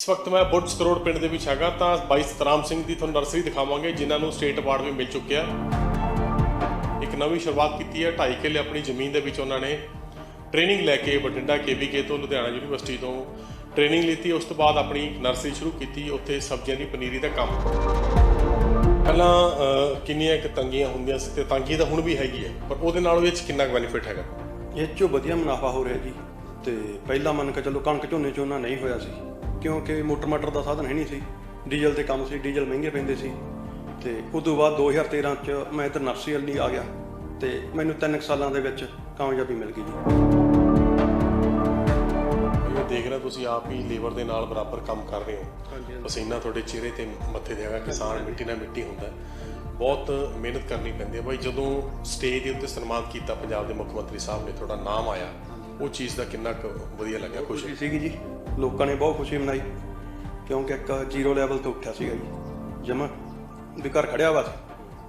ਇਸ ਵਕਤ ਮੈਂ ਬੁਰਜ ਸਰੋੜ ਪਿੰਡ ਦੇ ਵਿੱਚ ਹੈਗਾ, ਤਾਂ ਬਾਈ ਸਤਰਾਮ ਸਿੰਘ ਦੀ ਤੁਹਾਨੂੰ ਨਰਸਰੀ ਦਿਖਾਵਾਂਗੇ, ਜਿਨ੍ਹਾਂ ਨੂੰ ਸਟੇਟ ਅਵਾਰਡ ਵੀ ਮਿਲ ਚੁੱਕਿਆ ਇੱਕ ਨਵੀਂ ਸ਼ੁਰੂਆਤ ਕੀਤੀ ਹੈ 2.5 ਕਿੱਲੇ ਆਪਣੀ ਜ਼ਮੀਨ ਦੇ ਵਿੱਚ ਉਹਨਾਂ ਨੇ ਟ੍ਰੇਨਿੰਗ ਲੈ ਕੇ ਬਠਿੰਡਾ ਕੇਬੀਕੇ ਤੋਂ ਲੁਧਿਆਣਾ ਯੂਨੀਵਰਸਿਟੀ ਤੋਂ ਟ੍ਰੇਨਿੰਗ ਲਈ ਉਸ ਤੋਂ ਬਾਅਦ ਆਪਣੀ ਨਰਸਰੀ ਸ਼ੁਰੂ ਕੀਤੀ, ਉੱਥੇ ਸਬਜ਼ੀਆਂ ਦੀ ਪਨੀਰੀ ਦਾ ਕੰਮ। ਪਹਿਲਾਂ ਕਿੰਨੀਆਂ ਕੁ ਤੰਗੀਆਂ ਹੁੰਦੀਆਂ ਸੀ ਤੇ ਤੰਗੀ ਤਾਂ ਹੁਣ ਵੀ ਹੈਗੀ ਹੈ, ਪਰ ਉਹਦੇ ਨਾਲੋਂ ਇਹ 'ਚ ਕਿੰਨਾ ਬੈਨੀਫਿਟ ਹੈਗਾ? ਇਹ 'ਚੋਂ ਵਧੀਆ ਮੁਨਾਫਾ ਹੋ ਰਿਹਾ ਜੀ, ਤੇ ਪਹਿਲਾਂ ਮੰਨ ਕੇ ਚੱਲੋ ਕਣਕ ਝੋਨੇ 'ਚ ਉਹਨਾਂ ਨਹੀਂ ਹੋਇਆ ਸੀ। ਕਿਉਂਕਿ ਮੋਟਰ ਮਟਰ ਦਾ ਸਾਧਨ ਹੈ ਨਹੀਂ ਸੀ। ਡੀਜ਼ਲ ਤੇ ਕੰਮ ਸੀ ਡੀਜ਼ਲ ਮਹਿੰਗੇ ਪੈਂਦੇ ਸੀ। ਤੇ ਉਸ ਤੋਂ ਬਾਅਦ 2013 ਚ ਮੈਂ ਇੱਧਰ ਨਰਸਰੀ ਵੱਲ ਨਹੀਂ ਆ ਗਿਆ। ਤੇ ਮੈਨੂੰ 3 ਸਾਲਾਂ ਦੇ ਵਿੱਚ ਕਾਮਯਾਬੀ ਮਿਲ ਗਈ ਜੀ। ਇਹ ਦੇਖ ਰਹੇ ਤੁਸੀਂ ਆਪ ਹੀ ਲੇਬਰ ਦੇ ਨਾਲ ਬਰਾਬਰ ਕੰਮ ਕਰ ਰਹੇ ਹੋ। ਪਸੀਨਾ ਤੁਹਾਡੇ ਚਿਹਰੇ ਤੇ ਮੱਥੇ ਤੇ ਹੈਗਾ ਕਿਸਾਨ ਮਿੱਟੀ ਨਾਲ ਮਿੱਟੀ ਹੁੰਦਾ। ਬਹੁਤ ਮਿਹਨਤ ਕਰਨੀ ਪੈਂਦੀ ਹੈ। ਬਾਈ ਜਦੋਂ ਸਟੇਜ ਦੇ ਉੱਤੇ ਸਨਮਾਨਿਤ ਕੀਤਾ ਪੰਜਾਬ ਦੇ ਮੁੱਖ ਮੰਤਰੀ ਸਾਹਿਬ ਨੇ ਤੁਹਾਡਾ ਨਾਮ ਆਇਆ। ਉਹ ਚੀਜ਼ ਦਾ ਕਿੰਨਾ ਕੁ ਵਧੀਆ ਲੱਗਿਆ ਖੁਸ਼ ਖੁਸ਼ੀ ਸੀਗੀ ਜੀ। ਲੋਕਾਂ ਨੇ ਬਹੁਤ ਖੁਸ਼ੀ ਮਨਾਈ ਕਿਉਂਕਿ ਇੱਕ ਜ਼ੀਰੋ ਲੈਵਲ ਤੋਂ ਉੱਠਿਆ ਸੀਗਾ ਜੀ। ਜਮਾ ਵੀ ਘਰ ਖੜਿਆ ਵਾ ਸੀ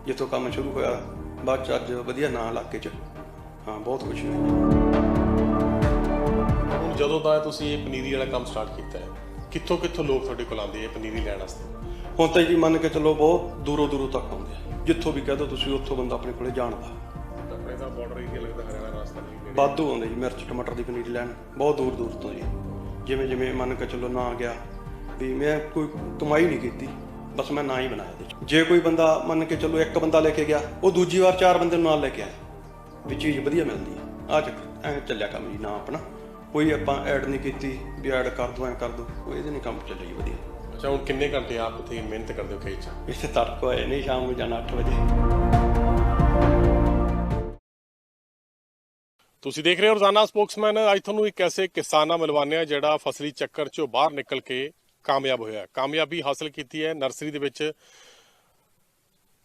ਜਿੱਥੋਂ ਕੰਮ ਸ਼ੁਰੂ ਹੋਇਆ ਬਾਅਦ ਚ ਅੱਜ ਵਧੀਆ ਨਾਂ ਇਲਾਕੇ ਚ। ਹਾਂ ਬਹੁਤ ਖੁਸ਼ੀ ਹੋਈ। ਹੁਣ ਜਦੋਂ ਦਾ ਤੁਸੀਂ ਇਹ ਪਨੀਰੀ ਵਾਲਾ ਕੰਮ ਸਟਾਰਟ ਕੀਤਾ ਹੈ ਕਿੱਥੋਂ ਕਿੱਥੋਂ ਲੋਕ ਤੁਹਾਡੇ ਕੋਲ ਆਉਂਦੇ ਆ ਪਨੀਰੀ ਲੈਣ ਵਾਸਤੇ? ਹੁਣ ਤਾਂ ਜੀ ਮੰਨ ਕੇ ਚੱਲੋ ਬਹੁਤ ਦੂਰੋਂ ਦੂਰੋਂ ਤੱਕ ਆਉਂਦੇ ਆ। ਜਿੱਥੋਂ ਵੀ ਕਹਿ ਦੋ ਤੁਸੀਂ ਉੱਥੋਂ ਬੰਦਾ ਆਪਣੇ ਕੋਲੇ ਜਾਣਦਾ। ਆਪਣੇ ਦਾ ਬਾਰਡਰ ਏਰੀਆ ਲੱਗਦਾ ਹਰਿਆਣਾ ਵਾਧੂ ਆਉਂਦੇ ਜੀ ਮਿਰਚ ਟਮਾਟਰ ਦੀ ਪਨੀਰੀ ਲੈਣ। ਬਹੁਤ ਦੂਰ ਦੂਰ ਤੋਂ ਜੀ। ਜਿਵੇਂ ਜਿਵੇਂ ਮੰਨ ਕੇ ਚੱਲੋ ਨਾ ਗਿਆ ਵੀ ਮੈਂ ਕੋਈ ਕਮਾਈ ਨਹੀਂ ਕੀਤੀ ਬਸ ਮੈਂ ਨਾ ਹੀ ਬਣਾਇਆ 'ਚ। ਜੇ ਕੋਈ ਬੰਦਾ ਮੰਨ ਕੇ ਚੱਲੋ ਇੱਕ ਬੰਦਾ ਲੈ ਕੇ ਗਿਆ ਉਹ ਦੂਜੀ ਵਾਰ ਚਾਰ ਬੰਦੇ ਨੂੰ ਨਾਲ ਲੈ ਕੇ ਆਇਆ ਵੀ ਚੀਜ਼ ਵਧੀਆ ਮਿਲਦੀ ਹੈ ਆ ਚੱਕ ਐ ਚੱਲਿਆ ਕੰਮ ਜੀ ਨਾ ਆਪਣਾ। ਕੋਈ ਆਪਾਂ ਐਡ ਨਹੀਂ ਕੀਤੀ ਵੀ ਐਡ ਕਰ ਦੋ ਐ ਕਰ ਦੋ ਕੋਈ ਇਹਦੇ ਨਹੀਂ ਕੰਮ ਚੱਲਿਆ ਜੀ ਵਧੀਆ। ਅੱਛਾ ਹੁਣ ਕਿੰਨੇ ਘੰਟੇ ਆਪ ਉੱਥੇ ਮਿਹਨਤ ਕਰਦੇ ਹੋ ਖੇਤ 'ਚ? ਇੱਥੇ ਤੜਕ ਹੋਏ ਨਹੀਂ ਸ਼ਾਮ ਨੂੰ ਜਾਣਾ 8 ਵਜੇ। ਤੁਸੀਂ ਦੇਖ ਰਹੇ ਹੋ ਰੋਜ਼ਾਨਾ ਸਪੋਕਸਮੈਨ, ਅੱਜ ਤੁਹਾਨੂੰ ਇੱਕ ਐਸੇ ਕਿਸਾਨ ਨਾਲ ਮਿਲਵਾਉਂਦੇ ਆ ਜਿਹੜਾ ਫਸਲੀ ਚੱਕਰ ਚੋਂ ਬਾਹਰ ਨਿਕਲ ਕੇ ਕਾਮਯਾਬ ਹੋਇਆ ਕਾਮਯਾਬੀ ਹਾਸਲ ਕੀਤੀ ਹੈ ਨਰਸਰੀ ਦੇ ਵਿੱਚ।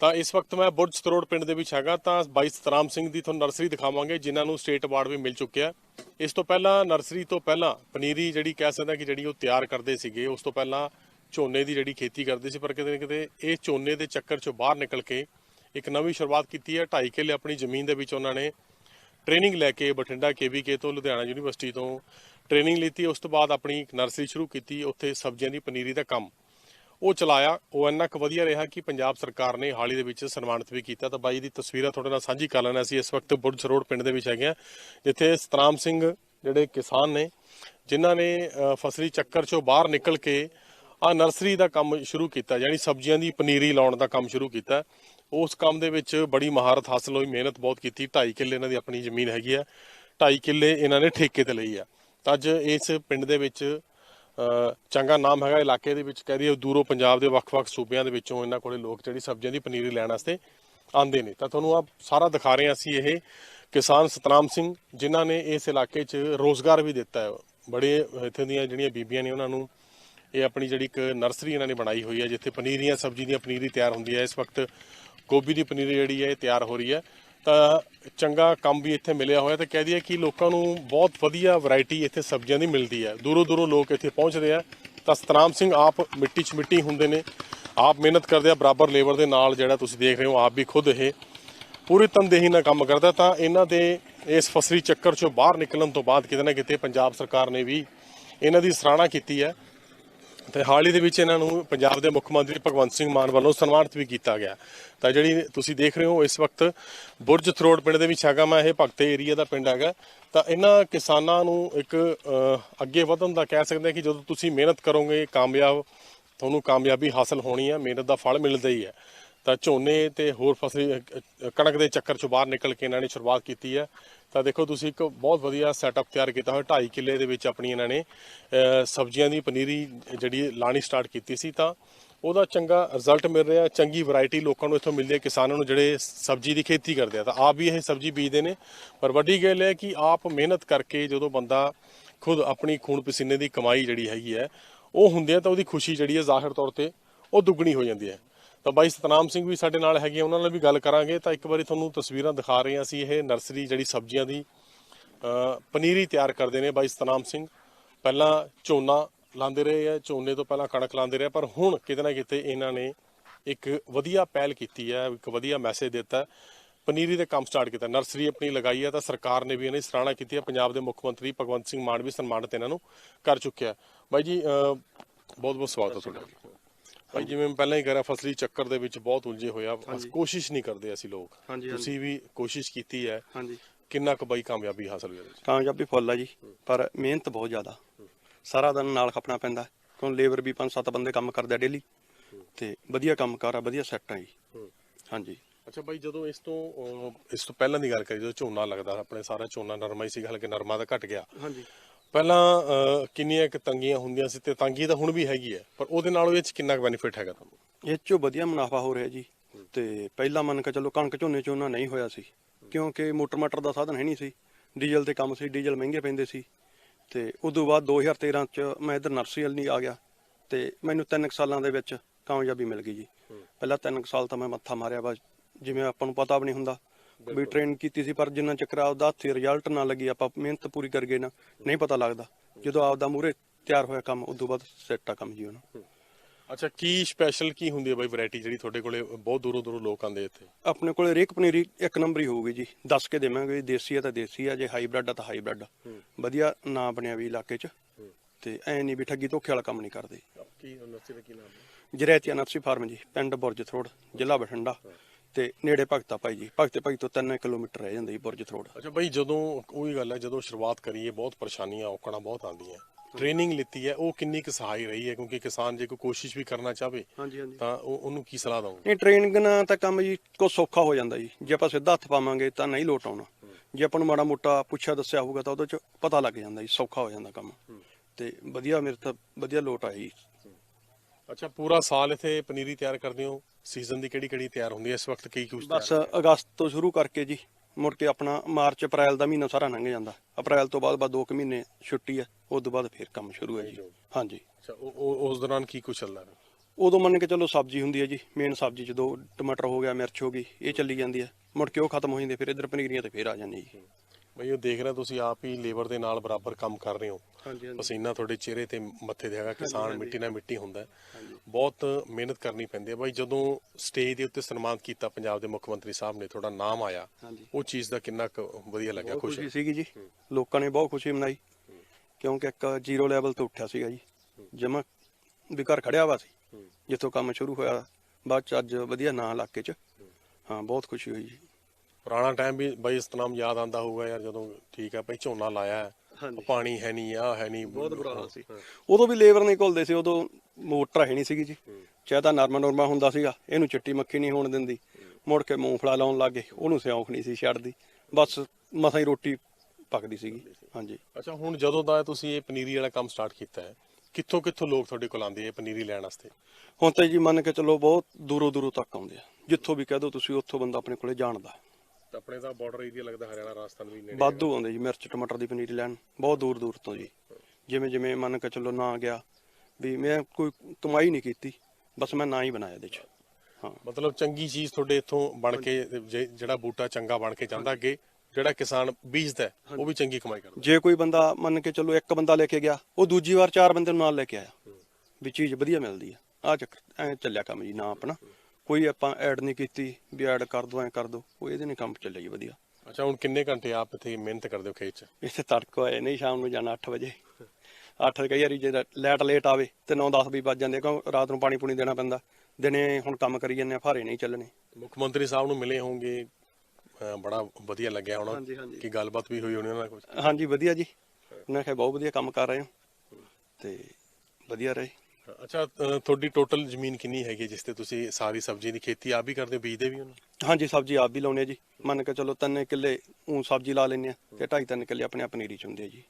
ਤਾਂ ਇਸ ਵਕਤ ਮੈਂ ਬੁਰਜ ਸਰੋੜ ਪਿੰਡ ਦੇ ਵਿੱਚ ਹੈਗਾ, ਤਾਂ ਬਾਈ ਸਤਰਾਮ ਸਿੰਘ ਦੀ ਤੁਹਾਨੂੰ ਨਰਸਰੀ ਦਿਖਾਵਾਂਗੇ, ਜਿਨ੍ਹਾਂ ਨੂੰ ਸਟੇਟ ਅਵਾਰਡ ਵੀ ਮਿਲ ਚੁੱਕਿਆ ਇਸ ਤੋਂ ਪਹਿਲਾਂ, ਨਰਸਰੀ ਤੋਂ ਪਹਿਲਾਂ ਪਨੀਰੀ ਜਿਹੜੀ ਕਹਿ ਸਕਦਾ ਕਿ ਜਿਹੜੀ ਉਹ ਤਿਆਰ ਕਰਦੇ ਸੀਗੇ, ਉਸ ਤੋਂ ਪਹਿਲਾਂ ਝੋਨੇ ਦੀ ਜਿਹੜੀ ਖੇਤੀ ਕਰਦੇ ਸੀ, ਪਰ ਕਿਤੇ ਨਾ ਕਿਤੇ ਇਹ ਝੋਨੇ ਦੇ ਚੱਕਰ ਚੋਂ ਬਾਹਰ ਨਿਕਲ ਕੇ ਇੱਕ ਨਵੀਂ ਸ਼ੁਰੂਆਤ ਕੀਤੀ ਹੈ। 2.5 ਕਿੱਲੇ ਆਪਣੀ ਜ਼ਮੀਨ ਦੇ ਵਿੱਚ ਉਹਨਾਂ ਨੇ ਟ੍ਰੇਨਿੰਗ ਲੈ ਕੇ ਬਠਿੰਡਾ ਕੇਬੀਕੇ ਤੋਂ ਲੁਧਿਆਣਾ ਯੂਨੀਵਰਸਿਟੀ ਤੋਂ ਟ੍ਰੇਨਿੰਗ ਲਈ ਉਸ ਤੋਂ ਬਾਅਦ ਆਪਣੀ ਇੱਕ ਨਰਸਰੀ ਸ਼ੁਰੂ ਕੀਤੀ, ਉੱਥੇ ਸਬਜ਼ੀਆਂ ਦੀ ਪਨੀਰੀ ਦਾ ਕੰਮ। ਉਹ ਚਲਾਇਆ। ਉਹ ਇੰਨਾ ਕੁ ਵਧੀਆ ਰਿਹਾ ਕਿ ਪੰਜਾਬ ਸਰਕਾਰ ਨੇ ਹਾਲ ਹੀ ਦੇ ਵਿੱਚ ਸਨਮਾਨਿਤ ਵੀ ਕੀਤਾ। ਤਾਂ ਬਾਈ ਦੀ ਤਸਵੀਰਾਂ ਤੁਹਾਡੇ ਨਾਲ ਸਾਂਝੀ ਕਰ ਲੈਣਾ ਅਸੀਂ ਇਸ ਵਕਤ ਬੁਰਜ ਰੋਡ ਪਿੰਡ ਦੇ ਵਿੱਚ ਹੈਗੇ ਆ ਜਿੱਥੇ ਸਤਰਾਮ ਸਿੰਘ ਜਿਹੜੇ ਕਿਸਾਨ ਨੇ, ਜਿਨ੍ਹਾਂ ਨੇ ਫਸਲੀ ਚੱਕਰ ਚੋਂ ਬਾਹਰ ਨਿਕਲ ਕੇ ਆ ਨਰਸਰੀ ਦਾ ਕੰਮ ਸ਼ੁਰੂ ਕੀਤਾ, ਯਾਨੀ ਸਬਜ਼ੀਆਂ ਦੀ ਪਨੀਰੀ ਲਾਉਣ ਦਾ ਕੰਮ ਸ਼ੁਰੂ ਕੀਤਾ। ਉਸ ਕੰਮ ਦੇ ਵਿੱਚ ਬੜੀ ਮਹਾਰਤ ਹਾਸਲ ਹੋਈ, ਮਿਹਨਤ ਬਹੁਤ ਕੀਤੀ। 2.5 ਕਿੱਲੇ ਇਹਨਾਂ ਦੀ ਆਪਣੀ ਜ਼ਮੀਨ ਹੈਗੀ ਆ। 2.5 ਕਿੱਲੇ ਇਹਨਾਂ ਨੇ ਠੇਕੇ ਤੇ ਲਈ ਆ। ਤਾਂ ਅੱਜ ਇਸ ਪਿੰਡ ਦੇ ਵਿੱਚ ਚੰਗਾ ਨਾਮ ਹੈਗਾ, ਇਲਾਕੇ ਦੇ ਵਿੱਚ ਕਹਿ ਦਈਏ, ਦੂਰੋਂ ਪੰਜਾਬ ਦੇ ਵੱਖ-ਵੱਖ ਸੂਬਿਆਂ ਦੇ ਵਿੱਚੋਂ ਇਹਨਾਂ ਕੋਲੇ ਲੋਕ ਜਿਹੜੀ ਸਬਜ਼ੀਆਂ ਦੀ ਪਨੀਰੀ ਲੈਣ ਵਾਸਤੇ ਆਉਂਦੇ ਨੇ। ਤਾਂ ਤੁਹਾਨੂੰ ਆ ਸਾਰਾ ਦਿਖਾ ਰਹੇ ਹਾਂ ਅਸੀਂ ਇਹ ਕਿਸਾਨ ਸਤਨਾਮ ਸਿੰਘ, ਜਿਨ੍ਹਾਂ ਨੇ ਇਸ ਇਲਾਕੇ 'ਚ ਰੋਜ਼ਗਾਰ ਵੀ ਦਿੱਤਾ ਹੈ। ਬੜੇ ਇੱਥੇ ਦੀਆਂ ਜਿਹੜੀਆਂ ਬੀਬੀਆਂ ਨੇ ਉਹਨਾਂ ਨੂੰ ਇਹ ਆਪਣੀ ਜਿਹੜੀ ਇੱਕ ਨਰਸਰੀ ਇਹਨਾਂ ਨੇ ਬਣਾਈ ਹੋਈ ਹੈ, ਜਿੱਥੇ ਪਨੀਰੀਆਂ ਸਬਜ਼ੀ ਦੀਆਂ ਪਨੀਰੀ ਤਿਆਰ ਹੁੰਦੀ ਹੈ। ਇਸ ਵਕਤ ਗੋਭੀ ਦੀ ਪਨੀਰੀ ਜਿਹੜੀ ਹੈ, ਇਹ ਤਿਆਰ ਹੋ ਰਹੀ ਹੈ। ਤਾਂ ਚੰਗਾ ਕੰਮ ਵੀ ਇੱਥੇ ਮਿਲਿਆ ਹੋਇਆ ਤੇ ਕਹਿ ਦਈਏ ਕਿ ਲੋਕਾਂ ਨੂੰ ਬਹੁਤ ਵਧੀਆ ਵੈਰਾਈਟੀ ਇੱਥੇ ਸਬਜ਼ੀਆਂ ਦੀ ਮਿਲਦੀ ਹੈ। ਦੂਰੋਂ ਦੂਰੋਂ ਲੋਕ ਇੱਥੇ ਪਹੁੰਚਦੇ ਆ। ਤਾਂ ਸਤਨਾਮ ਸਿੰਘ ਆਪ ਮਿੱਟੀ 'ਚ ਮਿੱਟੀ ਹੁੰਦੇ ਨੇ। ਆਪ ਮਿਹਨਤ ਕਰਦੇ ਆ, ਬਰਾਬਰ ਲੇਬਰ ਦੇ ਨਾਲ ਜਿਹੜਾ ਤੁਸੀਂ ਦੇਖ ਰਹੇ ਹੋ, ਆਪ ਵੀ ਖੁਦ ਇਹ ਪੂਰੀ ਤਨਦੇਹੀ ਨਾਲ ਕੰਮ ਕਰਦਾ। ਤਾਂ ਇਹਨਾਂ ਦੇ ਇਸ ਫਸਲੀ ਚੱਕਰ ਚੋਂ ਬਾਹਰ ਨਿਕਲਣ ਤੋਂ ਬਾਅਦ ਕਿਤੇ ਨਾ ਕਿਤੇ ਪੰਜਾਬ ਸਰਕਾਰ ਨੇ ਵੀ ਇਹਨਾਂ ਦੀ ਸਰਾਹਨਾ ਕੀਤੀ ਹੈ। ਤੇ ਹਾਲ ਹੀ ਦੇ ਵਿੱਚ ਇਹਨਾਂ ਨੂੰ ਪੰਜਾਬ ਦੇ ਮੁੱਖ ਮੰਤਰੀ ਭਗਵੰਤ ਸਿੰਘ ਮਾਨ ਵੱਲੋਂ ਸਨਮਾਨਿਤ ਵੀ ਕੀਤਾ ਗਿਆ। ਤਾਂ ਜਿਹੜੀ ਤੁਸੀਂ ਦੇਖ ਰਹੇ ਹੋ, ਇਸ ਵਕਤ ਬੁਰਜ ਥਰੋੜ ਪਿੰਡ ਦੇ ਵਿੱਚ ਹੈਗਾ ਮੈਂ, ਇਹ ਭਗਤੇ ਏਰੀਆ ਦਾ ਪਿੰਡ ਹੈਗਾ। ਤਾਂ ਇਹਨਾਂ ਕਿਸਾਨਾਂ ਨੂੰ ਇੱਕ ਅੱਗੇ ਵਧਣ ਦਾ ਕਹਿ ਸਕਦੇ ਹਾਂ ਕਿ ਜਦੋਂ ਤੁਸੀਂ ਮਿਹਨਤ ਕਰੋਗੇ, ਕਾਮਯਾਬ, ਤੁਹਾਨੂੰ ਕਾਮਯਾਬੀ ਹਾਸਲ ਹੋਣੀ ਹੈ, ਮਿਹਨਤ ਦਾ ਫਲ ਮਿਲਦਾ ਹੀ ਹੈ। ਤਾਂ ਝੋਨੇ ਤੇ ਹੋਰ ਫਸਲੀ ਕਣਕ ਦੇ ਚੱਕਰ ਚੋਂ ਬਾਹਰ ਨਿਕਲ ਕੇ ਇਹਨਾਂ ਨੇ ਸ਼ੁਰੂਆਤ ਕੀਤੀ ਹੈ। ਤਾਂ ਦੇਖੋ ਤੁਸੀਂ ਇੱਕ ਬਹੁਤ ਵਧੀਆ ਸੈਟਅਪ ਤਿਆਰ ਕੀਤਾ ਹੋਇਆ 2.5 ਕਿੱਲੇ ਦੇ ਵਿੱਚ ਆਪਣੀ ਇਹਨਾਂ ਨੇ ਸਬਜ਼ੀਆਂ ਦੀ ਪਨੀਰੀ ਜਿਹੜੀ ਲਾਣੀ ਸਟਾਰਟ ਕੀਤੀ ਸੀ ਤਾਂ ਉਹਦਾ ਚੰਗਾ ਰਿਜ਼ਲਟ ਮਿਲ ਰਿਹਾ ਚੰਗੀ ਵੈਰਾਈਟੀ ਲੋਕਾਂ ਨੂੰ ਇੱਥੋਂ ਮਿਲਦੀ ਹੈ, ਕਿਸਾਨਾਂ ਨੂੰ ਜਿਹੜੇ ਸਬਜ਼ੀ ਦੀ ਖੇਤੀ ਕਰਦੇ ਆ। ਤਾਂ ਆਪ ਵੀ ਇਹ ਸਬਜ਼ੀ ਬੀਜਦੇ ਨੇ, ਪਰ ਵੱਡੀ ਗੱਲ ਹੈ ਕਿ ਆਪ ਮਿਹਨਤ ਕਰਕੇ ਜਦੋਂ ਬੰਦਾ ਖੁਦ ਆਪਣੀ ਖੂਨ ਪਸੀਨੇ ਦੀ ਕਮਾਈ ਜਿਹੜੀ ਹੈਗੀ ਹੈ, ਉਹ ਹੁੰਦੀ ਹੈ ਤਾਂ ਉਹਦੀ ਖੁਸ਼ੀ ਜਿਹੜੀ ਹੈ ਜ਼ਾਹਿਰ ਤੌਰ ਤੇ ਉਹ ਦੁੱਗਣੀ ਹੋ ਜਾਂਦੀ ਹੈ। ਤਾਂ ਬਾਈ ਸਤਨਾਮ ਸਿੰਘ ਵੀ ਸਾਡੇ ਨਾਲ ਹੈਗੇ ਆ, ਉਹਨਾਂ ਨਾਲ ਵੀ ਗੱਲ ਕਰਾਂਗੇ। ਤਾਂ ਇੱਕ ਵਾਰੀ ਤੁਹਾਨੂੰ ਤਸਵੀਰਾਂ ਦਿਖਾ ਰਹੇ ਹਾਂ ਅਸੀਂ ਇਹ ਨਰਸਰੀ ਜਿਹੜੀ ਸਬਜ਼ੀਆਂ ਦੀ ਪਨੀਰੀ ਤਿਆਰ ਕਰਦੇ ਨੇ ਬਾਈ ਸਤਨਾਮ ਸਿੰਘ। ਪਹਿਲਾਂ ਝੋਨਾ ਲਾਉਂਦੇ ਰਹੇ ਆ ਝੋਨੇ ਤੋਂ ਪਹਿਲਾਂ ਕਣਕ ਲਾਉਂਦੇ ਰਹੇ ਪਰ ਹੁਣ ਕਿਤੇ ਨਾ ਕਿਤੇ ਇਹਨਾਂ ਨੇ ਇੱਕ ਵਧੀਆ ਪਹਿਲ ਕੀਤੀ ਹੈ ਇੱਕ ਵਧੀਆ ਮੈਸੇਜ ਦਿੱਤਾ। ਪਨੀਰੀ ਦੇ ਕੰਮ ਸਟਾਰਟ ਕੀਤਾ ਨਰਸਰੀ ਆਪਣੀ ਲਗਾਈ ਹੈ ਤਾਂ ਸਰਕਾਰ ਨੇ ਵੀ ਇਹਨਾਂ ਦੀ ਸਰਾਹਨਾ ਕੀਤੀ ਹੈ ਪੰਜਾਬ ਦੇ ਮੁੱਖ ਮੰਤਰੀ ਭਗਵੰਤ ਸਿੰਘ ਮਾਨ ਵੀ ਸਨਮਾਨਿਤ ਇਹਨਾਂ ਨੂੰ ਕਰ ਚੁੱਕਿਆ। ਬਾਈ ਜੀ ਬਹੁਤ ਬਹੁਤ ਸਵਾਗਤ ਹੈ ਤੁਹਾਡਾ। ਭਾਈ ਜਿਵੇਂ ਮੈਂ ਪਹਿਲਾਂ ਹੀ ਕਰਿਆ ਫਸਲੀ ਚੱਕਰ ਦੇ ਵਿੱਚ ਬਹੁਤ ਉਲਝੇ ਹੋਇਆ ਹਾਂਜੀ। ਕੋਸ਼ਿਸ਼ ਨਹੀਂ ਕਰਦੇ ਅਸੀਂ ਲੋਕ। ਤੁਸੀਂ ਵੀ ਕੋਸ਼ਿਸ਼ ਕੀਤੀ ਹੈ। ਹਾਂਜੀ। ਕਿੰਨਾ ਕੁ ਬਾਈ ਕਾਮਯਾਬੀ ਹਾਸਲ ਹੋਈ ਵਿੱਚ? ਕਾਮਯਾਬੀ ਫੁੱਲ ਆ ਜੀ ਪਰ ਮਿਹਨਤ ਬਹੁਤ ਜ਼ਿਆਦਾ। ਸਾਰਾ ਦਿਨ ਨਾਲ ਖਪਣਾ ਪੈਂਦਾ ਕਿਉਂ ਲੇਬਰ ਵੀ ਪੰਜ ਸੱਤ ਬੰਦੇ ਕੰਮ ਕਰਦੇ ਆ ਡੇਲੀ ਤੇ ਵਧੀਆ ਕੰਮ ਕਰ ਆ ਵਧੀਆ ਸੈੱਟ ਆ ਜੀ। ਹਾਂਜੀ। ਅੱਛਾ ਬਾਈ ਜਦੋਂ ਇਸ ਤੋਂ ਇਸ ਤੋਂ ਪਹਿਲਾਂ ਦੀ ਗੱਲ ਕਰੀ ਜਦੋਂ ਝੋਨਾ ਲੱਗਦਾ ਆਪਣੇ ਸਾਰਾ ਝੋਨਾ ਨਰਮਾ ਹੀ ਸੀ ਹਲਕੇ ਨਰਮਾ ਤਾਂ ਘਟ ਗਿਆ। ਹਾਂਜੀ। ਪਹਿਲਾਂ ਕਿੰਨੀਆਂ ਕਿ ਤੰਗੀਆਂ ਹੁੰਦੀਆਂ ਸੀ ਤੇ ਤੰਗੀ ਤਾਂ ਹੁਣ ਵੀ ਹੈਗੀ ਹੈ ਪਰ ਉਹਦੇ ਨਾਲੋਂ ਇਹ ਚ ਕਿੰਨਾ ਬੈਨੀਫਿਟ ਹੈਗਾ ਤੁਹਾਨੂੰ? ਇਹ ਚੋਂ ਵਧੀਆ ਮੁਨਾਫਾ ਹੋ ਰਿਹਾ ਜੀ। ਤੇ ਪਹਿਲਾਂ ਮੰਨ ਕੇ ਚੱਲੋ ਕਣਕ ਝੋਨੇ ਚ ਉਹਨਾਂ ਨਹੀਂ ਹੋਇਆ ਸੀ ਕਿਉਂਕਿ ਮੋਟਰ ਮਟਰ ਦਾ ਸਾਧਨ ਹੈ ਨਹੀਂ ਸੀ। ਡੀਜ਼ਲ ਤੇ ਕੰਮ ਸੀ ਡੀਜ਼ਲ ਮਹਿੰਗੇ ਪੈਂਦੇ ਸੀ। ਤੇ ਉਦੋਂ ਬਾਅਦ 2013 ਚ ਮੈਂ ਇਧਰ ਨਰਸਰੀ ਵੱਲ ਨਹੀਂ ਆ ਗਿਆ ਤੇ ਮੈਨੂੰ 3 ਸਾਲਾਂ ਦੇ ਵਿੱਚ ਕਾਮਯਾਬੀ ਮਿਲ ਗਈ ਜੀ। ਪਹਿਲਾਂ 3 ਸਾਲ ਤਾਂ ਮੈਂ ਮੱਥਾ ਮਾਰਿਆ ਬਸ ਜਿਵੇਂ ਆਪਾਂ ਨੂੰ ਪਤਾ ਵੀ ਨਹੀਂ ਹੁੰਦਾ। ਵੀ ਟ੍ਰੇਨ ਕੀਤੀ ਸੀ ਪਰ ਜਿੰਨਾ ਚੱਕਰ ਆਪਦਾ ਹੱਥੀ ਰਿਜ਼ਲਟ ਨਾ ਲੱਗੀ ਆਪਾਂ ਮਿਹਨਤ ਪੂਰੀ ਕਰ ਗਏ ਨਾ ਨਹੀਂ ਪਤਾ ਲੱਗਦਾ। ਜਦੋਂ ਆਪਦਾ ਮੂਰੇ ਤਿਆਰ ਹੋਇਆ ਕੰਮ ਉਦੋਂ ਬਾਅਦ ਸੈੱਟ ਆ ਕੰਮ ਜੀ ਉਹਨਾਂ ਅੱਛਾ ਕੀ ਸਪੈਸ਼ਲ ਕੀ ਹੁੰਦੀ ਹੈ ਬਾਈ ਵੈਰਾਈਟੀ ਜਿਹੜੀ ਤੁਹਾਡੇ ਕੋਲੇ ਬਹੁਤ ਦੂਰੋਂ ਦੂਰੋਂ ਲੋਕ ਆਉਂਦੇ ਇੱਥੇ? ਆਪਣੇ ਕੋਲੇ ਰੇਕ ਪਨੀਰੀ ਇੱਕ ਨੰਬਰ ਹੀ ਹੋਊਗੀ ਜੀ। ਦੱਸ ਕੇ ਦੇਵਾਂਗੇ ਦੇਸੀ ਆ ਤਾਂ ਦੇਸੀ ਆ ਜੇ ਹਾਈਬ੍ਰਿਡ ਆ ਤਾਂ ਹਾਈਬ੍ਰਿਡ ਵਧੀਆ ਨਾਂ ਬਣਿਆ ਵੀ ਇਲਾਕੇ 'ਚ। ਤੇ ਐ ਨਹੀਂ ਵੀ ਠੱਗੀ ਧੋਖੇ ਵਾਲਾ ਕੰਮ ਨਹੀਂ ਕਰਦੇ। ਕੀ ਨਰਸਰੀ ਦਾ ਕੀ ਨਾਮ ਹੈ? ਜਰੈਤੀਆ ਨਰਸਰੀ ਫਾਰਮ ਜੀ ਪਿੰਡ ਬੁਰਜ ਥਰੋੜ ਜ਼ਿਲ੍ਹਾ ਬਠਿੰਡਾ। ਤੇ ਨੇੜੇ ਭਗਤਾ ਭਾਈ ਜੀ। ਭਗਤੇ ਭਾਈ ਤੋਂ 3 ਕਿਲੋਮੀਟਰ ਰਹਿ ਜਾਂਦਾ ਜੀ ਬੁਰਜ ਥਰੋੜ। ਅੱਛਾ ਬਾਈ ਜਦੋਂ ਉਹੀ ਗੱਲ ਹੈ ਜਦੋਂ ਸ਼ੁਰੂਆਤ ਕਰੀਏ ਬਹੁਤ ਪਰੇਸ਼ਾਨੀਆਂ ਔਕੜਾਂ ਬਹੁਤ ਆਉਂਦੀਆਂ। ਟ੍ਰੇਨਿੰਗ ਲਿੱਤੀ ਹੈ ਉਹ ਕਿੰਨੀ ਕੁ ਸਹਾਈ ਰਹੀ ਹੈ? ਕਿਉਂਕਿ ਕਿਸਾਨ ਜੇ ਕੋਈ ਕੋਸ਼ਿਸ਼ ਵੀ ਕਰਨਾ ਚਾਹਵੇ ਤਾਂ ਉਹ ਉਹਨੂੰ ਕੀ ਸਲਾਹ ਦਵਾਂਗੇ? ਨਹੀਂ ਟ੍ਰੇਨਿੰਗ ਨਾਲ ਤਾਂ ਕੰਮ ਜੀ ਕੋ ਸੌਖਾ ਹੋ ਜਾਂਦਾ ਜੀ। ਜੇ ਆਪਾਂ ਸਿੱਧਾ ਹੱਥ ਪਾਵਾਂਗੇ ਤਾਂ ਨਹੀਂ ਲੋਟ ਆਉਣਾ। ਜੇ ਆਪਾਂ ਨੂੰ ਮਾੜਾ ਮੋਟਾ ਪੁੱਛਿਆ ਦੱਸਿਆ ਹੋਊਗਾ ਤਾਂ ਉਹਦੇ ਚ ਪਤਾ ਲੱਗ ਜਾਂਦਾ ਜੀ ਸੌਖਾ ਹੋ ਜਾਂਦਾ ਕੰਮ। ਤੇ ਵਧੀਆ ਮੇਰੇ ਤਾਂ ਵਧੀਆ ਲੋਟ ਆਈ ਅੱਛਾ ਪੂਰਾ ਸਾਲ ਇੱਥੇ ਪਨੀਰੀ ਤਿਆਰ ਕਰਦੇ ਹੋ? ਸੀਜ਼ਨ ਦੀ ਕਿਹੜੀ ਕਿਹੜੀ ਤਿਆਰ ਹੁੰਦੀ ਹੈ? ਇਸ ਵਕਤ ਕੀ ਕੁਝ ਬਸ ਅਗਸਤ ਤੋਂ ਸ਼ੁਰੂ ਕਰਕੇ ਜੀ ਮੁੜ ਕੇ ਆਪਣਾ ਮਾਰਚ ਅਪ੍ਰੈਲ ਦਾ ਮਹੀਨਾ ਸਾਰਾ ਲੰਘ ਜਾਂਦਾ। ਅਪ੍ਰੈਲ ਤੋਂ ਬਾਅਦ ਬਾਅਦ 2 ਕੁ ਮਹੀਨੇ ਛੁੱਟੀ ਹੈ ਉਸ ਤੋਂ ਬਾਅਦ ਫਿਰ ਕੰਮ ਸ਼ੁਰੂ ਹੈ ਜੀ। ਹਾਂਜੀ। ਅੱਛਾ ਉਸ ਦੌਰਾਨ ਕੀ ਕੁਝ ਚੱਲਦਾ ਹੈ ਉਦੋਂ ਮੰਨ ਕੇ ਚਲੋ ਸਬਜ਼ੀ ਹੁੰਦੀ ਹੈ ਜੀ ਮੇਨ ਸਬਜ਼ੀ ਜਦੋਂ ਟਮਾਟਰ ਹੋ ਗਿਆ ਮਿਰਚ ਹੋ ਗਈ ਇਹ ਚੱਲੀ ਜਾਂਦੀ ਹੈ। ਮੁੜ ਕੇ ਉਹ ਖਤਮ ਹੋ ਜਾਂਦੀ ਫਿਰ ਇੱਧਰ ਪਨੀਰੀਆਂ ਤੇ ਫਿਰ ਆ ਜਾਂਦੀ ਜੀ। ਬਈ ਉਹ ਦੇਖ ਰਿਹਾ ਤੁਸੀਂ ਆਪ ਹੀ ਲੇਬਰ ਦੇ ਨਾਲ ਬਰਾਬਰ ਕੰਮ ਕਰ ਰਹੇ ਹੋ। ਹਾਂਜੀ ਪਸੀਨਾ ਤੁਹਾਡੇ ਚਿਹਰੇ ਤੇ ਮੱਥੇ ਤੇ ਹੈਗਾ ਕਿਸਾਨ ਮਿੱਟੀ ਨਾਲ ਮਿੱਟੀ ਹੁੰਦਾ। ਬਹੁਤ ਮਿਹਨਤ ਕਰਨੀ ਪੈਂਦੀ ਹੈ। ਬਾਈ ਜਦੋਂ ਸਟੇਜ ਦੇ ਉੱਤੇ ਸਨਮਾਨਿਤ ਕੀਤਾ ਪੰਜਾਬ ਦੇ ਮੁੱਖ ਮੰਤਰੀ ਸਾਹਿਬ ਨੇ ਤੁਹਾਡਾ ਨਾਮ ਆਇਆ ਉਹ ਚੀਜ਼ ਦਾ ਕਿੰਨਾ ਕੁ ਵਧੀਆ ਲੱਗਿਆ ਖੁਸ਼ੀ ਸੀਗੀ ਜੀ। ਲੋਕਾਂ ਨੇ ਬਹੁਤ ਖੁਸ਼ੀ ਮਨਾਈ ਕਿਉਂਕਿ ਇੱਕ ਜ਼ੀਰੋ ਲੈਵਲ ਤੋਂ ਉੱਠਿਆ ਸੀਗਾ ਜੀ। ਜਮਾ ਵੀ ਘਰ ਖੜਿਆ ਵਾ ਸੀ। ਜਿੱਥੋਂ ਕੰਮ ਸ਼ੁਰੂ ਹੋਇਆ ਬਾਅਦ ਚ ਅੱਜ ਵਧੀਆ ਨਾਂ ਇਲਾਕੇ ਚ। ਹਾਂ ਬਹੁਤ ਖੁਸ਼ੀ ਹੋਈ ਜੀ। ਪੁਰਾਣਾ ਟਾਈਮ ਵੀ ਬਾਈ ਇਸ ਨਾਮ ਯਾਦ ਆਂਦਾ ਹੋਊਗਾ ਯਾਰ ਜਦੋਂ ਠੀਕ ਹੈ ਭਾਈ ਝੋਨਾ ਲਾਇਆ। ਪਾਣੀ ਹੈ ਨਹੀਂ ਆ ਹੈ ਨਹੀਂ। ਬਹੁਤ ਬੁਰਾ ਹਾਲ ਸੀ। ਉਦੋਂ ਵੀ ਲੇਬਰ ਨਹੀਂ ਘੁਲਦੇ ਸੀ ਉਦੋਂ ਮੋਟਰ ਹੈ ਨਹੀਂ ਸੀਗੀ ਜੀ। ਚਾਹੇ ਤਾਂ ਨਰਮਾ ਨਰਮਾ ਹੁੰਦਾ ਸੀਗਾ ਇਹਨੂੰ ਚਿੱਟੀ ਮੱਖੀ ਨਹੀਂ ਹੋਣ ਦਿੰਦੀ। ਮੁੜ ਕੇ ਮੂੰਗਫਲਾ ਲਾਉਣ ਲੱਗੇ ਉਹਨੂੰ ਸਿਉਂਖ ਨਹੀਂ ਸੀ ਛੱਡਦੀ। ਬਸ ਮਸਾਂ ਹੀ ਰੋਟੀ ਪੱਕਦੀ ਸੀਗੀ। ਹਾਂਜੀ। ਅੱਛਾ ਹੁਣ ਜਦੋਂ ਦਾ ਤੁਸੀਂ ਇਹ ਪਨੀਰੀ ਵਾਲਾ ਕੰਮ ਸਟਾਰਟ ਕੀਤਾ ਹੈ ਕਿੱਥੋਂ ਕਿੱਥੋਂ ਲੋਕ ਤੁਹਾਡੇ ਕੋਲ ਆਉਂਦੇ ਆ ਪਨੀਰੀ ਲੈਣ ਵਾਸਤੇ? ਹੁਣ ਤਾਂ ਜੀ ਮੰਨ ਕੇ ਚੱਲੋ ਬਹੁਤ ਦੂਰੋਂ ਦੂਰੋਂ ਤੱਕ ਆਉਂਦੇ ਆ। ਜਿੱਥੋਂ ਵੀ ਕਹਿ ਦੋ ਤੁਸੀਂ ਉੱਥੋਂ ਬੰਦਾ ਆਪਣੇ ਕੋਲੇ ਜਾਣਦਾ। ਤਾਂ ਆਪਣੇ ਤਾਂ ਬਾਰਡਰ ਏਰੀਆ ਲੱਗਦਾ ਹਰਿਆਣਾ ਰਾਜਸਥਾਨ ਵੀ ਨੇੜੇ ਵਾਧੂ ਆਉਂਦੇ ਜੀ ਮਿਰਚ ਟਮਾਟਰ ਦੀ ਪਨੀਰੀ ਲੈਣ ਬਹੁਤ ਦੂਰ ਦੂਰ ਤੋਂ ਜੀ। ਜਿਵੇਂ ਜਿਵੇਂ ਮੰਨ ਕੇ ਚੱਲੋ ਨਾ ਗਿਆ ਵੀ ਮੈਂ ਕੋਈ ਕਮਾਈ ਨਹੀਂ ਕੀਤੀ ਬਸ ਮੈਂ ਨਾ ਹੀ ਬਣਾਇਆ ਇਹਦੇ ਚ। ਹਾਂ। ਮਤਲਬ ਚੰਗੀ ਚੀਜ਼ ਤੁਹਾਡੇ ਇੱਥੋਂ ਬਣ ਕੇ ਜੇ- ਜਿਹੜਾ ਬੂਟਾ ਚੰਗਾ ਬਣ ਕੇ ਜਾਂਦਾ ਅੱਗੇ ਜਿਹੜਾ ਕਿਸਾਨ ਬੀਜਦਾ ਹੈ, ਉਹ ਵੀ ਚੰਗੀ ਕਮਾਈ ਕਰਦਾ। ਜੇ ਕੋਈ ਬੰਦਾ ਮੰਨ ਕੇ ਚੱਲੋ ਇੱਕ ਬੰਦਾ ਲੈ ਕੇ ਗਿਆ ਉਹ ਦੂਜੀ ਵਾਰ ਚਾਰ ਬੰਦੇ ਨੂੰ ਨਾਲ ਲੈ ਕੇ ਆਇਆ ਵੀ ਚੀਜ਼ ਵਧੀਆ ਮਿਲਦੀ ਆ। ਆ ਚੱਕਰ ਐ ਚੱਲਿਆ ਕੰਮ ਜੀ ਨਾ ਆਪਣਾ। ਕੋਈ ਆਪਾਂ ਐਡ ਨਹੀਂ ਕੀਤੀ ਵੀ ਐਡ ਕਰ ਦੋ ਐ ਕਰ ਦੋ ਉਹ ਇਹਦੇ ਨੇ ਕੰਮ ਚੱਲਿਆ ਜੀ ਵਧੀਆ। ਅੱਛਾ ਹੁਣ ਕਿੰਨੇ ਘੰਟੇ ਆਪ ਇੱਥੇ ਮਿਹਨਤ ਕਰਦੇ ਹੋ ਖੇਤ 'ਚ? ਇੱਥੇ ਤੜਕੋ ਆਏ ਨਹੀਂ ਸ਼ਾਮ ਨੂੰ ਜਾਣਾ 8 ਵਜੇ। 8 ਕਈ ਵਾਰੀ ਜੇ ਲੈਟ ਲੇਟ ਆਵੇ ਤੇ 9-10 ਵੀ ਵੱਜ ਜਾਂਦੇ ਕਿਉਂ ਰਾਤ ਨੂੰ ਪਾਣੀ ਪੂਣੀ ਦੇਣਾ ਪੈਂਦਾ। ਦਿਨੇ ਹੁਣ ਕੰਮ ਕਰੀ ਜਾਂਦੇ ਆ ਫਾਰੇ ਨਹੀਂ ਚੱਲਣੇ। ਮੁੱਖ ਮੰਤਰੀ ਸਾਹਿਬ ਨੂੰ ਮਿਲੇ ਹੋਣਗੇ ਅਹ ਬੜਾ ਵਧੀਆ ਲੱਗਿਆ ਹੋਣਾ। ਕਿ ਗੱਲਬਾਤ ਵੀ ਹੋਈ ਹੋਣੀ ਉਹਨਾਂ ਨਾਲ ਕੁਝ ਹਾਂਜੀ ਵਧੀਆ ਜੀ। ਉਹਨਾਂ ਕਿਹਾ ਬਹੁਤ ਵਧੀਆ ਕੰਮ ਕਰ ਰਹੇ ਹੋ। ਤੇ ਵਧੀਆ ਰਹੇ। ਅੱਛਾ ਤੁਹਾਡੀ ਟੋਟਲ ਜ਼ਮੀਨ ਕਿੰਨੀ ਹੈਗੀ ਜਿਸ ਤੇ ਤੁਸੀਂ ਸਾਰੀ ਸਬਜ਼ੀ ਦੀ ਖੇਤੀ ਆਪ ਹੀ ਕਰਦੇ ਹੋ ਬੀਜਦੇ ਵੀ ਉਹਨੂੰ ਹਾਂਜੀ ਸਬਜ਼ੀ ਆਪ ਵੀ ਲਾਉਨੇ ਆ ਜੀ। ਮੰਨ ਕੇ ਚਲੋ ਤਿੰਨ ਕਿੱਲੇ ਉਂ ਸਬਜ਼ੀ ਲਾ ਲੈਨੇ ਆ ਤੇ ਢਾਈ ਤਿੰਨ ਕਿੱਲੇ ਆਪਣੇ ਆਪ ਪਨੀਰੀ ਚ ਹੁੰਦੇ ਆ ਜੀ।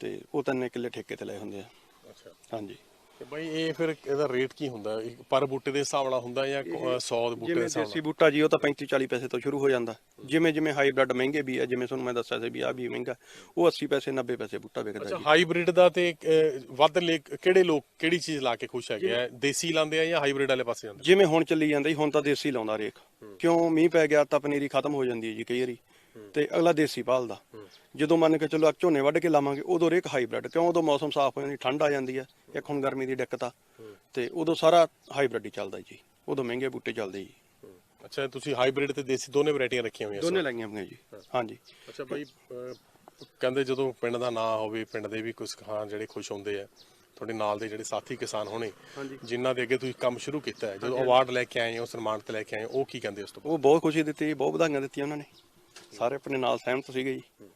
ਤੇ ਉਹ ਤਿੰਨ ਕਿੱਲੇ ਠੇਕੇ ਤੇ ਲਏ ਹੁੰਦੇ ਆ। ਅੱਛਾ। ਹਾਂਜੀ। ਤੇ ਬਾਈ ਇਹ ਫਿਰ ਇਹਦਾ ਰੇਟ ਕੀ ਹੁੰਦਾ? ਇੱਕ ਪਰ ਬੂਟੇ ਦੇ ਹਿਸਾਬ ਨਾਲ ਹੁੰਦਾ ਜਾਂ 100 ਦੇ ਬੂਟੇ ਦੇ ਜਿਵੇਂ ਹਿਸਾਬ ਦੇਸੀ ਨਾਲ? ਬੂਟਾ ਜੀ ਉਹ ਤਾਂ 35 40 ਪੈਸੇ ਤੋਂ ਸ਼ੁਰੂ ਹੋ ਜਾਂਦਾ। ਜਿਵੇਂ ਜਿਵੇਂ ਹਾਈਬ੍ਰਿਡ ਮਹਿੰਗੇ ਵੀ ਆ ਜਿਵੇਂ ਤੁਹਾਨੂੰ ਮੈਂ ਦੱਸਿਆ ਸੀ ਵੀ ਆ ਵੀ ਮਹਿੰਗਾ ਉਹ 80 ਪੈਸੇ 90 ਪੈਸੇ ਬੂਟਾ ਵਿਕਦਾ ਅੱਛਾ ਜੀ। ਹਾਈਬ੍ਰਿਡ ਦਾ ਤੇ ਅਹ, ਵੱਧ ਲੇ ਕਿਹੜੇ ਲੋਕ ਕਿਹੜੀ ਚੀਜ਼ ਲਾ ਕੇ ਖੁਸ਼ ਹੈਗੇ ਆ? ਦੇਸੀ ਲਾਉਂਦੇ ਆ ਜਾਂ ਹਾਈਬ੍ਰਿਡ ਵਾਲੇ ਪਾਸੇ ਜਾਂਦੇ ਜਿਵੇਂ ਹੁਣ ਚੱਲੀ ਜਾਂਦਾ ਜੀ ਹੁਣ ਤਾਂ ਦੇਸੀ ਲਾਉਂਦਾ ਰੇਖ। ਕਿਉਂ ਮੀਂਹ ਪੈ ਗਿਆ ਤਾਂ ਪਨੀਰੀ ਖਤਮ ਹੋ ਜਾਂਦੀ ਹੈ ਜੀ ਕਈ ਵਾਰੀ। ਤੇ ਅਗਲਾ ਦੇਸੀ ਪਾਲਦਾ ਜਦੋਂ ਮੰਨ ਕੇ ਚੱਲੋ ਆ ਝੋਨੇ ਵੱਢ ਕੇ ਲਾਵਾਂਗੇ ਉਦੋਂ ਰੇਕ ਹਾਈਬ੍ਰਿਡ ਕਿਉਂ ਉਦੋਂ ਮੌਸਮ ਸਾਫ਼ ਹੋ ਜਾਂਦੀ ਠੰਡ ਆ ਜਾਂਦੀ ਹੈ ਇੱਕ ਹੁਣ ਗਰਮੀ ਦੀ ਦਿੱਕਤ ਆ। ਤੇ ਉਦੋਂ ਸਾਰਾ ਹਾਈਬ੍ਰਿਡ ਹੀ ਚੱਲਦਾ ਜੀ ਉਦੋਂ ਮਹਿੰਗੇ ਬੂਟੇ ਚੱਲਦੇ ਜੀ। ਅੱਛਾ ਤੁਸੀਂ ਹਾਈਬ੍ਰਿਡ ਤੇ ਦੇਸੀ ਦੋਨੇ ਵੈਰਾਈਟੀਆਂ ਰੱਖੀਆਂ ਹੋਈਆਂ ਦੋਨੇ ਲਾਈਆਂ ਹੋਈਆਂ ਜੀ ਹਾਂਜੀ। ਅੱਛਾ ਬਾਈ ਕਹਿੰਦੇ ਜਦੋਂ ਪਿੰਡ ਦਾ ਨਾਂ ਹੋਵੇ ਪਿੰਡ ਦੇ ਵੀ ਕੁਝ ਖਾਨ ਜਿਹੜੇ ਖੁਸ਼ ਹੁੰਦੇ ਆ ਤੁਹਾਡੇ ਨਾਲ ਦੇ ਜਿਹੜੇ ਸਾਥੀ ਕਿਸਾਨ ਹੋਣੇ। ਜਿਨ੍ਹਾਂ ਦੇ ਅੱਗੇ ਤੁਸੀਂ ਕੰਮ ਸ਼ੁਰੂ ਕੀਤਾ ਹੈ ਜਦੋਂ ਅਵਾਰਡ ਲੈ ਕੇ ਆਏ ਹੋ ਸਨਮਾਨਿਤ ਲੈ ਕੇ ਆਏ ਹੋ ਉਹ ਕੀ ਕਹਿੰਦੇ ਉਸ ਤੋਂ? ਉਹ ਬਹੁਤ ਖੁਸ਼ੀ ਦਿੱਤੀ ਬਹੁਤ ਵਧਾਈਆਂ ਦਿੱਤੀਆਂ ਉਹਨਾਂ ਨੇ। ਸਾਰੇ ਆਪਣੇ ਨਾਲ ਸਹਿਮਤ ਸੀਗੇ ਜੀ।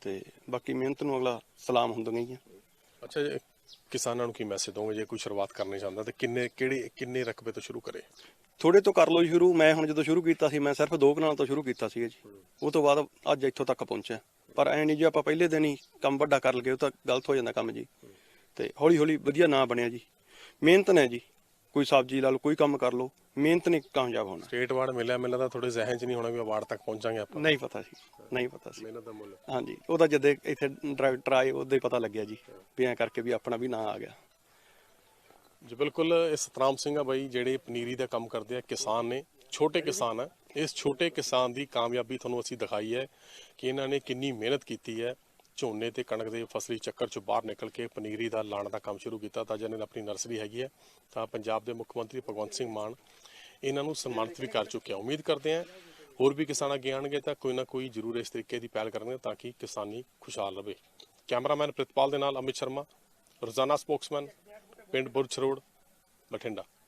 ਤੇ ਬਾਕੀ ਮਿਹਨਤ ਨੂੰ ਅਗਲਾ ਸਲਾਮ ਹੁੰਦੀਆਂ ਗਈਆਂ ਅੱਛਾ ਜੀ, ਕਿਸਾਨਾਂ ਨੂੰ ਕੀ ਮੈਸੇਜ ਦੋਗੇ? ਜੇ ਕੋਈ ਸ਼ੁਰੂਆਤ ਕਰਨੀ ਚਾਹੁੰਦਾ ਤੇ ਕਿੰਨੇ ਕਿਹੜੇ ਕਿੰਨੇ ਰਕਬੇ ਤੋਂ ਸ਼ੁਰੂ ਕਰੇ? ਥੋੜੇ ਤੋਂ ਕਰ ਲਓ ਜੀ ਸ਼ੁਰੂ। ਮੈਂ ਹੁਣ ਜਦੋਂ ਸ਼ੁਰੂ ਕੀਤਾ ਸੀ ਮੈਂ ਸਿਰਫ ਦੋ ਕਨਾਲ ਤੋਂ ਸ਼ੁਰੂ ਕੀਤਾ ਸੀਗਾ ਜੀ। ਉਹ ਤੋਂ ਬਾਅਦ ਅੱਜ ਇੱਥੋਂ ਤੱਕ ਪਹੁੰਚਿਆ। ਪਰ ਐ ਨਹੀਂ ਜੇ ਆਪਾਂ ਪਹਿਲੇ ਦਿਨ ਹੀ ਕੰਮ ਵੱਡਾ ਕਰ ਲਗੇ ਉਹ ਤਾਂ ਗਲਤ ਹੋ ਜਾਂਦਾ ਕੰਮ ਜੀ। ਤੇ ਹੌਲੀ ਹੌਲੀ ਵਧੀਆ ਨਾਂ ਬਣਿਆ ਜੀ। ਮਿਹਨਤ ਨੇ ਜੀ। ਕੋਈ ਸਬਜ਼ੀ ਲਾ ਲਓ ਕੋਈ ਕੰਮ ਕਰ ਲਓ ਮਿਹਨਤ ਨੇ ਕਾਮਯਾਬ ਹੋਣਾ। ਸਟੇਟ ਅਵਾਰਡ ਮਿਲਿਆ ਮੈਨੂੰ ਲੱਗਦਾ ਤੁਹਾਡੇ ਜ਼ਿਹਨ 'ਚ ਨਹੀਂ ਹੋਣਾ ਵੀ ਅਵਾਰਡ ਤੱਕ ਪਹੁੰਚਾਂਗੇ ਆਪਾਂ। ਨਹੀਂ ਪਤਾ ਸੀ ਨਹੀਂ ਪਤਾ ਸੀ। ਮਿਹਨਤ ਦਾ ਮੁੱਲ। ਹਾਂਜੀ ਉਹਦਾ ਜਦ ਇੱਥੇ ਡਾਇਰੈਕਟਰ ਆਏ ਉਹਦੇ ਪਤਾ ਲੱਗਿਆ ਜੀ ਵੀ ਐਂ ਕਰਕੇ ਵੀ ਆਪਣਾ ਵੀ ਨਾਂ ਆ ਗਿਆ। ਜੀ ਬਿਲਕੁਲ ਇਹ ਸਤਨਾਮ ਸਿੰਘ ਆ ਬਾਈ ਜਿਹੜੇ ਪਨੀਰੀ ਦਾ ਕੰਮ ਕਰਦੇ ਆ ਕਿਸਾਨ ਨੇ ਛੋਟੇ ਕਿਸਾਨ ਆ। ਇਸ ਛੋਟੇ ਕਿਸਾਨ ਦੀ ਕਾਮਯਾਬੀ ਤੁਹਾਨੂੰ ਅਸੀਂ ਦਿਖਾਈ ਹੈ ਕਿ ਇਹਨਾਂ ਨੇ ਕਿੰਨੀ ਮਿਹਨਤ ਕੀਤੀ ਹੈ। ਝੋਨੇ ਤੇ ਕਣਕ ਦੇ ਫਸਲੀ ਚੱਕਰ ਚੋਂ ਬਾਹਰ ਨਿਕਲ ਕੇ ਪਨੀਰੀ ਦਾ ਲਾਣ ਦਾ ਕੰਮ ਸ਼ੁਰੂ ਕੀਤਾ। ਤਾਂ ਜਿਹਨਾਂ ਨੇ ਆਪਣੀ ਨਰਸਰੀ ਹੈਗੀ ਹੈ। ਤਾਂ ਪੰਜਾਬ ਦੇ ਮੁੱਖ ਮੰਤਰੀ ਭਗਵੰਤ ਸਿੰਘ ਮਾਨ ਇਹਨਾਂ ਨੂੰ ਸਨਮਾਨਿਤ ਵੀ ਕਰ ਚੁੱਕਿਆ ਉਮੀਦ ਕਰਦੇ ਹਾਂ ਹੋਰ ਵੀ ਕਿਸਾਨ ਅੱਗੇ ਆਣਗੇ ਤਾਂ ਕੋਈ ਨਾ ਕੋਈ ਜ਼ਰੂਰ ਇਸ ਤਰੀਕੇ ਦੀ ਪਹਿਲ ਕਰਨਗੇ ਤਾਂ ਕਿ ਕਿਸਾਨੀ ਖੁਸ਼ਹਾਲ ਰਹੇ ਕੈਮਰਾਮੈਨ ਪ੍ਰਿਤਪਾਲ ਦੇ ਨਾਲ ਅਮਿਤ ਸ਼ਰਮਾ, ਰੋਜ਼ਾਨਾ ਸਪੋਕਸਮੈਨ ਪਿੰਡ ਬੁਰਜ ਰੋਡ, ਬਠਿੰਡਾ।